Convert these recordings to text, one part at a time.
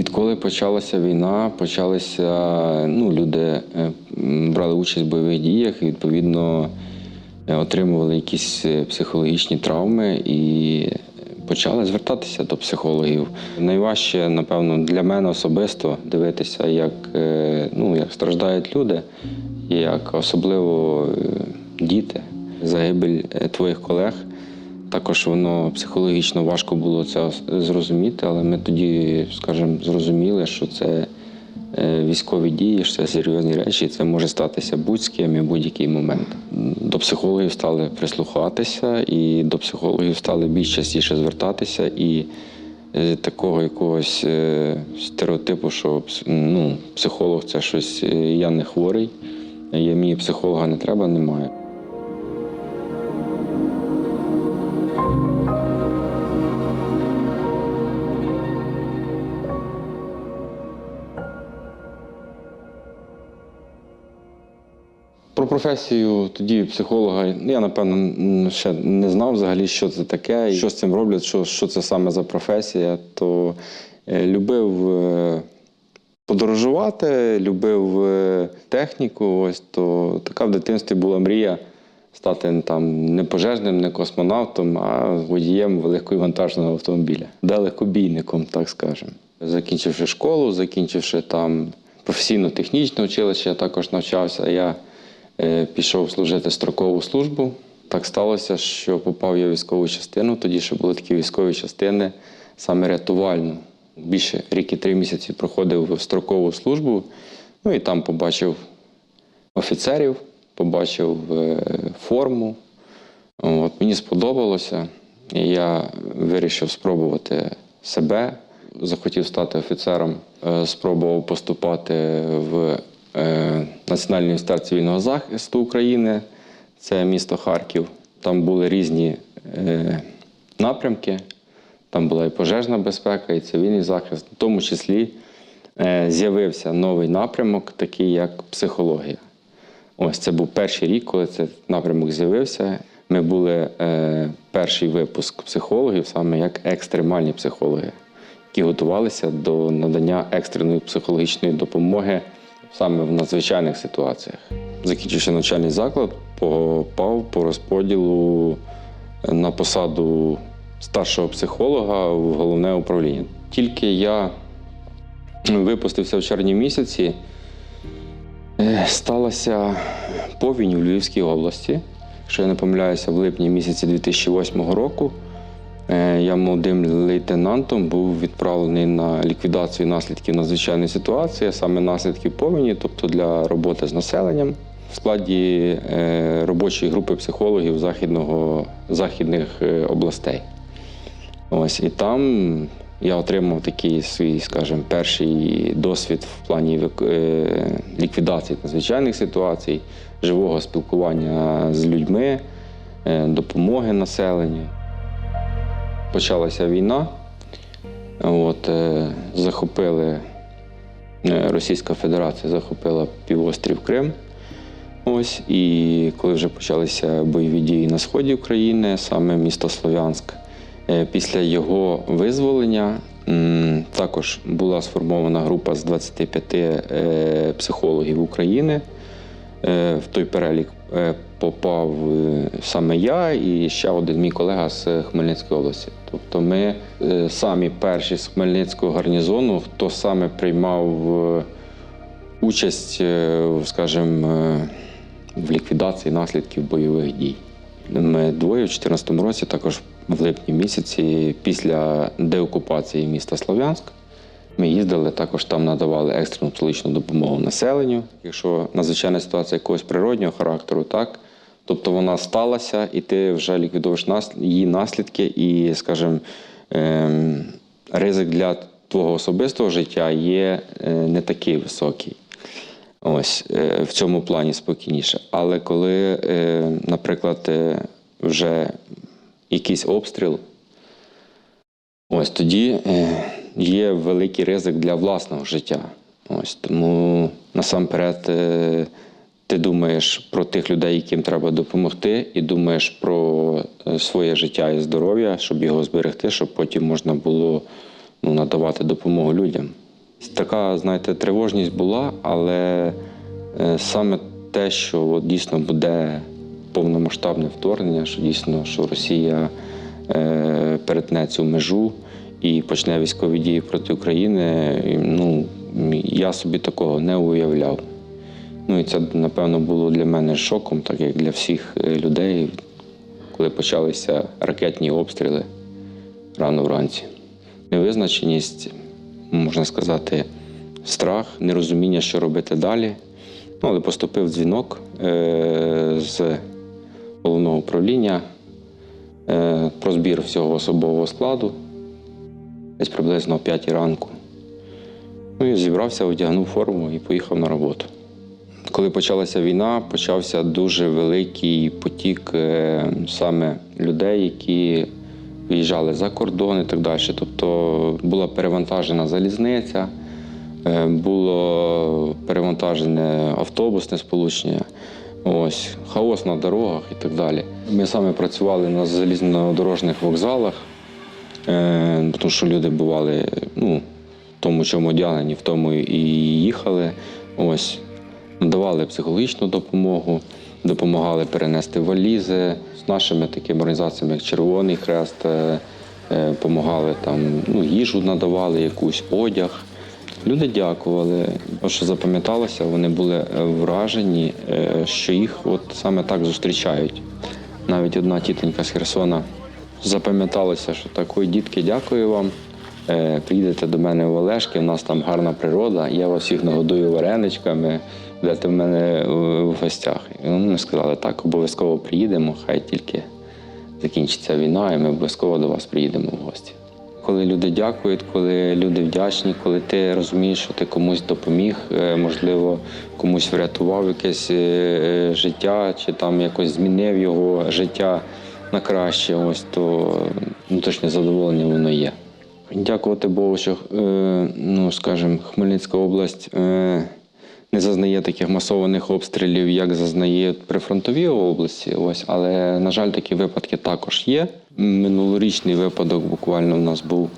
Відколи почалася війна, почалися ну, люди е, брали участь в бойових діях і відповідно е, отримували якісь е, психологічні травми і почали звертатися до психологів. Найважче, напевно, для мене особисто дивитися, як, ну, як страждають люди, як особливо діти, загибель твоїх колег. Також воно психологічно важко було це зрозуміти, але ми тоді, скажімо, зрозуміли, що це е, військові дії, що це серйозні речі, це може статися будь з ким і будь-який момент. До психологів стали прислухатися, і до психологів стали більш частіше звертатися. І е, такого якогось е, стереотипу, що ну, психолог це щось, я не хворий, я мені психолога не треба, немає. Професію тоді психолога я напевно ще не знав взагалі, що це таке, що з цим роблять, що, що це саме за професія. То е, любив е, подорожувати, любив е, техніку. Ось то така в дитинстві була мрія стати там не пожежним, не космонавтом, а водієм великого вантажного автомобіля, далекобійником, так скажемо. Закінчивши школу, закінчивши там професійно-технічне училище, я також навчався. Я пішов служити строкову службу. Так сталося, що попав я в військову частину. Тоді ще були такі військові частини, саме рятувальну. Більше рік і три місяці проходив в строкову службу. Ну і там побачив офіцерів, побачив е, форму. От, мені сподобалося, і я вирішив спробувати себе. Захотів стати офіцером, е, спробував поступати в е, Національний університет цивільного захисту України, це місто Харків. Там були різні е, напрямки. Там була і пожежна безпека, і цивільний захист. В тому числі е, з'явився новий напрямок, такий як психологія. Ось це був перший рік, коли цей напрямок з'явився. Ми були е, перший випуск психологів, саме як екстремальні психологи, які готувалися до надання екстреної психологічної допомоги саме в надзвичайних ситуаціях. Закінчивши навчальний заклад, попав по розподілу на посаду старшого психолога в головне управління. Тільки я випустився в червні місяці, Е, Сталася повінь у Львівській області. Якщо я не помиляюся, в липні місяці 2008 року я молодим лейтенантом був відправлений на ліквідацію наслідків надзвичайної ситуації, саме наслідків повені, тобто для роботи з населенням в складі е, робочої групи психологів західного, західних е, областей. Ось і там я отримав такий свій, скажімо, перший досвід в плані е, ліквідації надзвичайних ситуацій, живого спілкування з людьми, е, допомоги населенню. Почалася війна. От, е, захопили е, Російська Федерація захопила півострів Крим. Ось, і коли вже почалися бойові дії на сході України, саме місто Слов'янськ, е, після його визволення також була сформована група з 25 е, психологів України. В той перелік попав саме я і ще один мій колега з Хмельницької області. Тобто ми е, самі перші з Хмельницького гарнізону, хто саме приймав е, участь, е, скажімо, в ліквідації наслідків бойових дій. Ми двоє в 2014 році, також в липні місяці, після деокупації міста Слов'янськ, ми їздили, також там надавали екстрену психологічну допомогу населенню. Якщо надзвичайна ситуація якогось природнього характеру, так, тобто вона сталася, і ти вже ліквідуєш її наслідки, і, скажімо, ем, ризик для твого особистого життя є е, не такий високий. Ось е, в цьому плані спокійніше. Але коли, е, наприклад, вже якийсь обстріл, ось тоді є великий ризик для власного життя. Ось тому насамперед ти думаєш про тих людей, яким треба допомогти, і думаєш про е, своє життя і здоров'я, щоб його зберегти, щоб потім можна було ну, надавати допомогу людям. Така, знаєте, тривожність була, але е, саме те, що от дійсно буде повномасштабне вторгнення, що дійсно що Росія е, перетне цю межу і почне військові дії проти України, ну, я собі такого не уявляв. Ну і це, напевно, було для мене шоком, так як для всіх е, людей, коли почалися ракетні обстріли рано вранці. Невизначеність, можна сказати, страх, нерозуміння, що робити далі. Ну, але поступив дзвінок е- з головного управління е- про збір всього особового складу, десь приблизно о 5 ранку. Ну і зібрався, одягнув форму і поїхав на роботу. Коли почалася війна, почався дуже великий потік е, саме людей, які виїжджали за кордон і так далі. Тобто була перевантажена залізниця, е, було перевантажене автобусне сполучення, ось, хаос на дорогах і так далі. Ми саме працювали на залізнодорожних вокзалах, е, тому що люди бували ну, в тому, чому одягнені, в тому і їхали. Ось надавали психологічну допомогу, допомагали перенести валізи з нашими такими організаціями, як Червоний Хрест, е, е, допомагали там, ну, їжу надавали, якусь одяг. Люди дякували. Що запам'яталося, вони були е, вражені, е, що їх от саме так зустрічають. Навіть одна тітонька з Херсона запам'яталося, що так, ой, дітки, дякую вам. Е, Приїдете до мене в Олешки, у нас там гарна природа, я вас всіх нагодую вареничками, будете в мене в- в гостях. І вони сказали, так, обов'язково приїдемо, хай тільки закінчиться війна, і ми обов'язково до вас приїдемо в гості. Коли люди дякують, коли люди вдячні, коли ти розумієш, що ти комусь допоміг, е, можливо, комусь врятував якесь е, е, життя, чи там якось змінив його життя на краще, ось то внутрішнє задоволення воно є. Дякувати Богу, що е, ну, скажімо, Хмельницька область е, не зазнає таких масованих обстрілів, як зазнає прифронтові області. Ось, але, на жаль, такі випадки також є. Минулорічний випадок буквально у нас був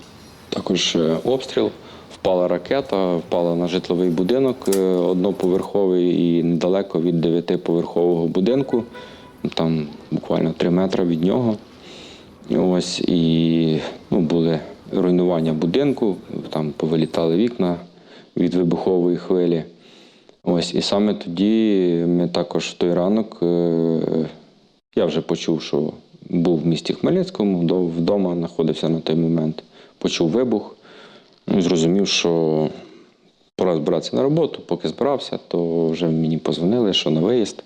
також е, обстріл. Впала ракета, впала на житловий будинок, е, одноповерховий і недалеко від дев'ятиповерхового будинку, там буквально три метри від нього. Ось і ну, були руйнування будинку, там повилітали вікна від вибухової хвилі. Ось, і саме тоді ми також в той ранок, е, я вже почув, що був в місті Хмельницькому, до- вдома знаходився на той момент, почув вибух, ну, зрозумів, що пора збиратися на роботу. Поки збирався, то вже мені позвонили, що на виїзд.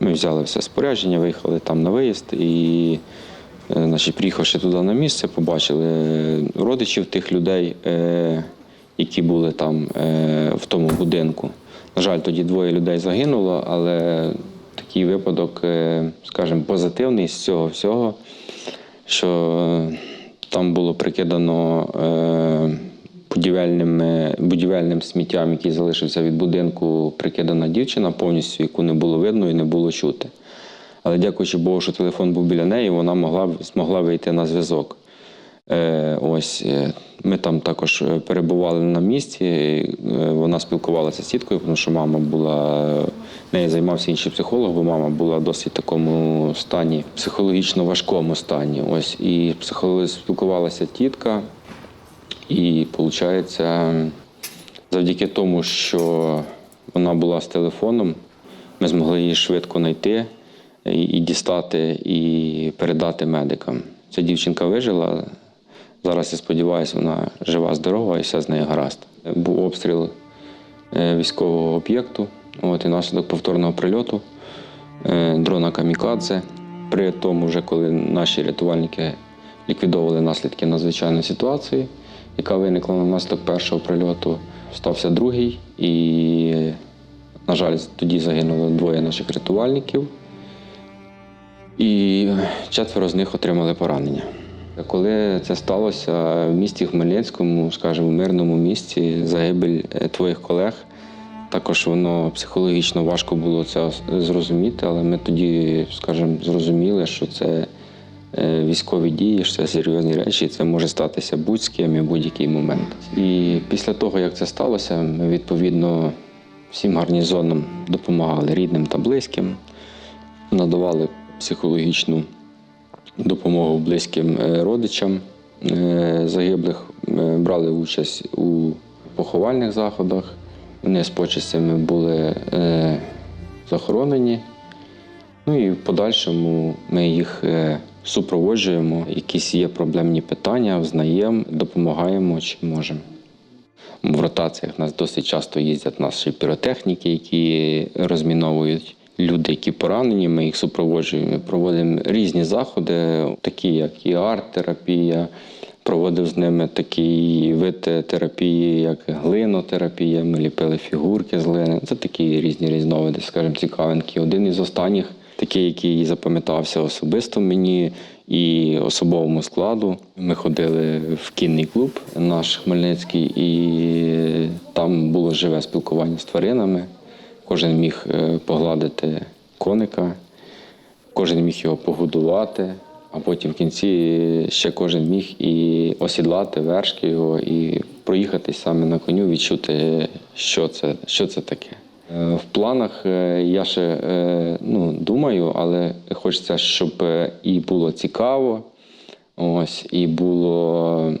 Ми взяли все спорядження, виїхали там на виїзд і, е, значить, приїхавши туди на місце, побачили родичів тих людей, е, які були там е, в тому будинку. На жаль, тоді двоє людей загинуло, але такий випадок, е, скажімо, позитивний з цього всього, що е, там було прикидано е, будівельним, будівельним сміттям, який залишився від будинку, прикидана дівчина повністю, яку не було видно і не було чути. Але дякуючи Богу, що телефон був біля неї, вона могла, змогла вийти на зв'язок. Е, ось е, ми там також е, перебували на місці. Вона спілкувалася з тіткою, тому що мама була нею займався інший психолог, бо мама була в досить такому стані, психологічно важкому стані. Ось і спілкувалася тітка, і виходить, завдяки тому, що вона була з телефоном, ми змогли її швидко знайти і дістати, і передати медикам. Ця дівчинка вижила. Зараз я сподіваюся, вона жива, здорова і все з нею гаразд. Був обстріл е, військового об'єкту, от, і наслідок повторного прильоту е, дрона Камікадзе. При тому, вже коли наші рятувальники ліквідовували наслідки надзвичайної ситуації, яка виникла на наслідок першого прильоту, стався другий, і, на жаль, тоді загинуло двоє наших рятувальників, і четверо з них отримали поранення. Коли це сталося в місті Хмельницькому, скажімо, в мирному місті, загибель е, твоїх колег, також воно психологічно важко було це зрозуміти, але ми тоді, скажімо, зрозуміли, що це е, військові дії, що це серйозні речі, це може статися будь з ким і будь-який момент. І після того, як це сталося, ми відповідно всім гарнізонам допомагали рідним та близьким, надавали психологічну допомогу близьким е, родичам е, загиблих, брали участь у поховальних заходах. Вони з почестями були е, захоронені. Ну і в подальшому ми їх супроводжуємо. Якісь є проблемні питання, взнаємо, допомагаємо чи можемо. В ротаціях нас досить часто їздять наші піротехніки, які розміновують люди, які поранені. Ми їх супроводжуємо. Проводимо різні заходи, такі як і арт-терапія. Проводив з ними такий вид терапії, як глинотерапія. Ми ліпили фігурки з глини. Це такі різні різновиди, скажімо, цікавинки. Один із останніх, такий, який запам'ятався особисто мені і особовому складу. Ми ходили в кінний клуб наш Хмельницький, і там було живе спілкування з тваринами. Кожен міг е, погладити коника, кожен міг його погодувати, а потім в кінці ще кожен міг і осідлати вершки його, і проїхатись саме на коню, відчути, що це, що це таке. Е, В планах е, я ще ну, думаю, але хочеться, щоб і було цікаво, ось, і було,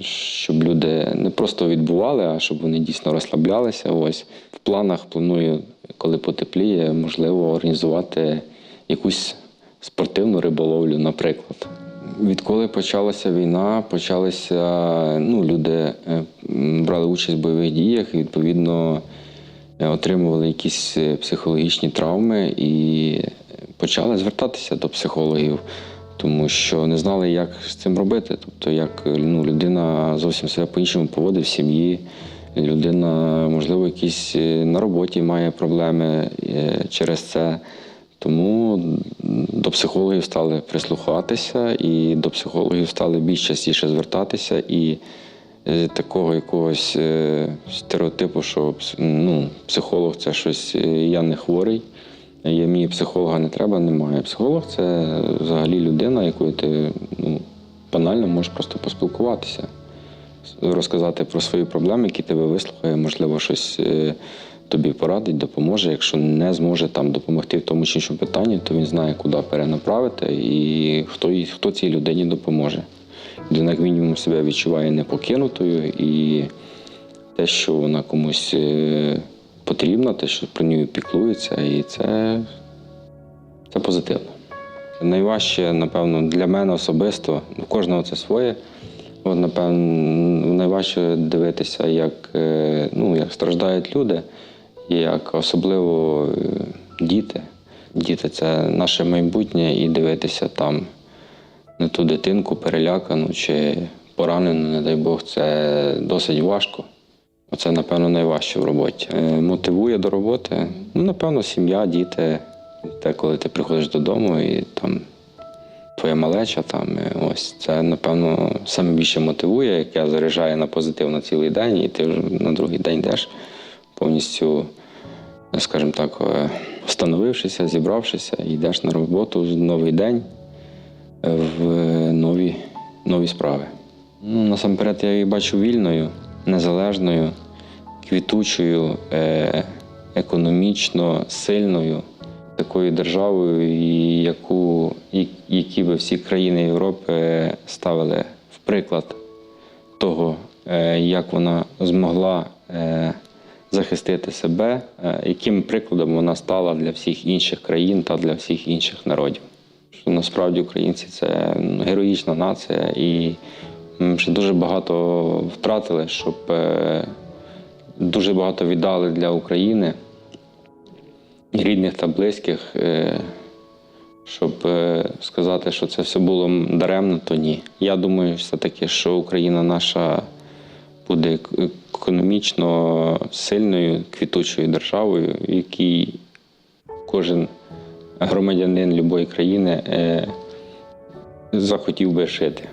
щоб люди не просто відбували, а щоб вони дійсно розслаблялися. Ось. В планах планую, коли потепліє, можливо, організувати якусь спортивну риболовлю, наприклад. Відколи почалася війна, почалися ну, люди е, брали участь в бойових діях і відповідно е, отримували якісь е, психологічні травми і почали звертатися до психологів, тому що не знали, як з цим робити. Тобто, як ну, людина зовсім себе по-іншому поводить в сім'ї. Людина, можливо, якісь е, на роботі має проблеми е, через це. Тому до психологів стали прислухатися, і до психологів стали більш частіше звертатися. І е, такого якогось стереотипу, що ну, психолог це щось, я не хворий, я, мені психолога не треба, немає. Психолог це взагалі людина, якою ти ну, банально можеш просто поспілкуватися розказати про свої проблеми, які тебе вислухає, можливо, щось е, тобі порадить, допоможе. Якщо не зможе там допомогти в тому чи іншому питанні, то він знає, куди перенаправити і хто, хто цій людині допоможе. Людина, як мінімум, себе відчуває непокинутою і те, що вона комусь е, потрібна, те, що про неї піклується, і це, це позитивно. Найважче, напевно, для мене особисто, у кожного це своє. От, напевно, найважче дивитися, як, е, ну, як страждають люди, як особливо е, діти. Діти це наше майбутнє, і дивитися там на ту дитинку перелякану чи поранену, не дай Бог, це досить важко. Оце, напевно, найважче в роботі. Е, Мотивує до роботи. Ну, напевно, сім'я, діти. Те, коли ти приходиш додому і там твоя малеча там, е, ось це, напевно, саме більше мотивує, яке заряджає на позитив на цілий день, і ти вже на другий день йдеш повністю, е, скажімо так, встановившися, зібравшися, йдеш на роботу в новий день в нові, нові справи. Ну, насамперед, я її бачу вільною, незалежною, квітучою, е, економічно сильною такою державою, яку, які би всі країни Європи ставили в приклад того, е, як вона змогла е, захистити себе, яким прикладом вона стала для всіх інших країн та для всіх інших народів. Насправді українці це героїчна нація, і ми ще дуже багато втратили, щоб е, дуже багато віддали для України рідних та близьких, е, щоб е, сказати, що це все було даремно, то ні. Я думаю, все-таки, що Україна наша буде економічно сильною, квітучою державою, в якій кожен громадянин будь-якої країни захотів би жити.